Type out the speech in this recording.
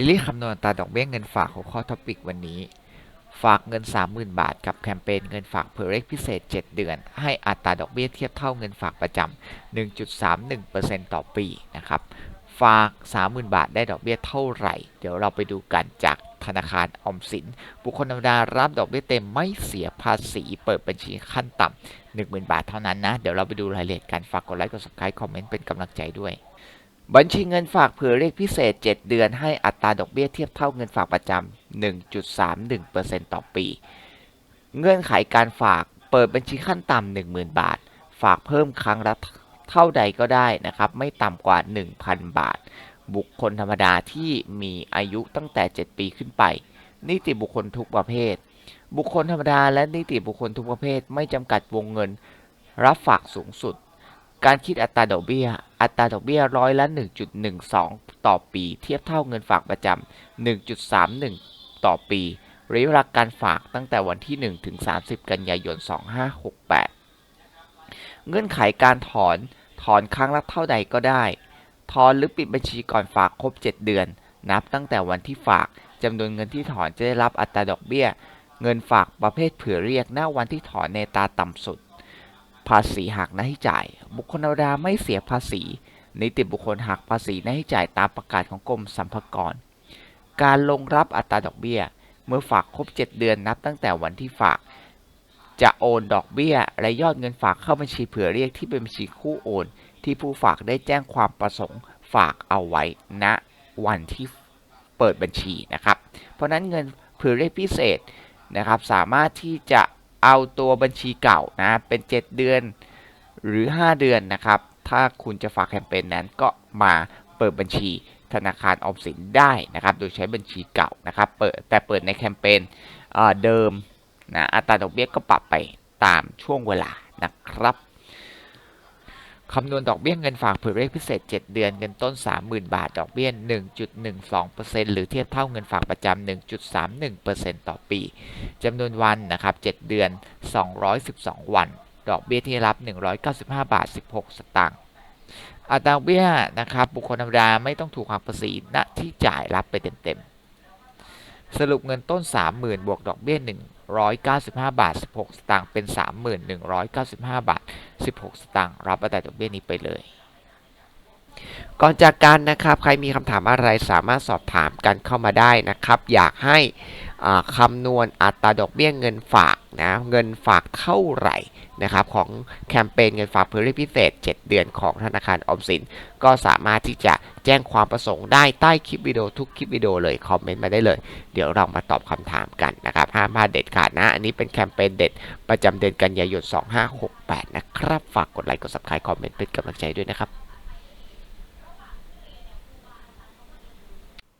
ลิลลี่คำนวณอัตราดอกเบี้ยเงินฝากหัวข้อท็อปิกวันนี้ ฝากเงิน 30,000 บาท กับแคมเปญเงินฝากเผื่อเรกพิเศษ 7 เดือน ให้อัตราดอกเบี้ยเทียบเท่าเงินฝากประจำ 1.31%ต่อปีนะครับ ฝาก 30,000 บาทได้ดอกเบี้ยเท่าไหร่ เดี๋ยวเราไปดูกันจากธนาคารออมสิน บุคคลธรรมดารับดอกเบี้ยเต็มไม่เสียภาษีเปิดบัญชีขั้นต่ำ10,000 บาทเท่านั้นนะ เดี๋ยวเราไปดูรายละเอียดกันฝากกดไลค์กด subscribe คอมเมนต์เป็นกำลังใจด้วย บัญชีเงินฝากเผื่อเรียกพิเศษ 7 เดือนให้อัตราดอกเบี้ยเทียบเท่าเงินฝากประจำ 1.31%ต่อปี เงื่อนไขการฝากเปิดบัญชีขั้นต่ำ10,000 บาท ฝากเพิ่มครั้งละเท่าใดก็ได้นะครับ ไม่ต่ำกว่า 1,000 บาท บุคคลธรรมดาที่มีอายุตั้งแต่ 7 ปีขึ้นไป นิติบุคคลทุกประเภท บุคคลธรรมดาและนิติบุคคลทุกประเภท ไม่จำกัดวงเงิน รับฝากสูงสุด การคิดอัตราดอกเบี้ย อัตราดอกเบี้ยร้อยละ 1.12 ต่อปี เทียบเท่าเงินฝากประจำ 1.31 ต่อปีระยะเวลาการฝากตั้งแต่วันที่ 1 ถึง 30 กันยายน 2568 เงื่อนไขการถอน ถอนครั้งละเท่าใดก็ได้ ถอนหรือปิดบัญชีก่อนฝากครบ 7 เดือน นับตั้งแต่วันที่ฝากจำนวนเงินที่ถอนจะได้รับอัตราดอกเบี้ย เงินฝากประเภทเผื่อเรียกหน้าวันที่ถอนในตาต่ำสุด ภาษีหักหน้าที่จ่าย บุคคลธรรมดาไม่เสียภาษี นิติบุคคลหักภาษีหน้าที่จ่ายตามประกาศของกรมสรรพากร การลงรับอัตราดอกเบี้ย เมื่อฝากครบ 7 เดือนนับตั้งแต่วันที่ฝาก จะโอนดอกเบี้ย และยอดเงินฝากเข้าบัญชีเผื่อเรียกที่เป็นบัญชีคู่โอน ที่ผู้ฝากได้แจ้งความประสงค์ฝากเอาไว้ณวันที่เปิดบัญชีนะครับ เพราะนั้นเงินเผื่อเรียกพิเศษนะครับสามารถที่จะ เอาตัวบัญชีเก่านะ เป็น 7 เดือนหรือ 5 เดือนนะครับ ถ้าคุณจะฝากแคมเปญนั้นก็มาเปิดบัญชีธนาคารออมสินได้นะครับ โดยใช้บัญชีเก่านะครับ เปิดแต่เปิดในแคมเปญเเดิมนะ อัตราดอกเบี้ยก็ปรับไปตามช่วงเวลานะครับ คำนวณดอกเบี้ยเงินฝากเผื่อเรียกพิเศษ 7 เดือนเงินต้น 30,000 บาท ดอกเบี้ย 1.12%หรือเทียบเท่าเงินฝากประจำ 1.31%ต่อปีจำนวนวันนะครับ 7 เดือน 212 วัน ดอกเบี้ยที่รับ 195 บาท 16 สตางค์อัตราเบี้ยนะครับ บุคคลธรรมดาไม่ต้องถูกหักภาษีณที่จ่ายรับไปเต็มๆ สรุปเงินต้น 30,000 บวกดอกเบี้ย 195 บาท 16 สตางค์เป็น 3195 บาท 16 สตางค์รับอัตราดอกเบี้ยนี้ไปเลย ก่อนจากกันนะครับ ใครมีคำถามอะไรสามารถสอบถามกันเข้ามาได้นะครับ อยากให้ คำนวณอัตราดอกเบี้ยเงินฝากนะเงินฝากเท่าไหร่นะครับของแคมเปญเงินฝากเพื่อพิเศษ 7 เดือนของธนาคารออมสิน ก็สามารถที่จะแจ้งความประสงค์ได้ใต้คลิปวิดีโอทุกคลิปวิดีโอเลยคอมเมนต์มาได้เลย เดี๋ยวเรามาตอบคำถามกันนะครับห้ามพลาดเด็ดขาดนะ อันนี้เป็นแคมเปญเด็ดประจำเดือนกันยายน 2568 นะครับ ฝากกดไลค์กด subscribe คอมเมนต์เป็นกำลังใจด้วยนะครับ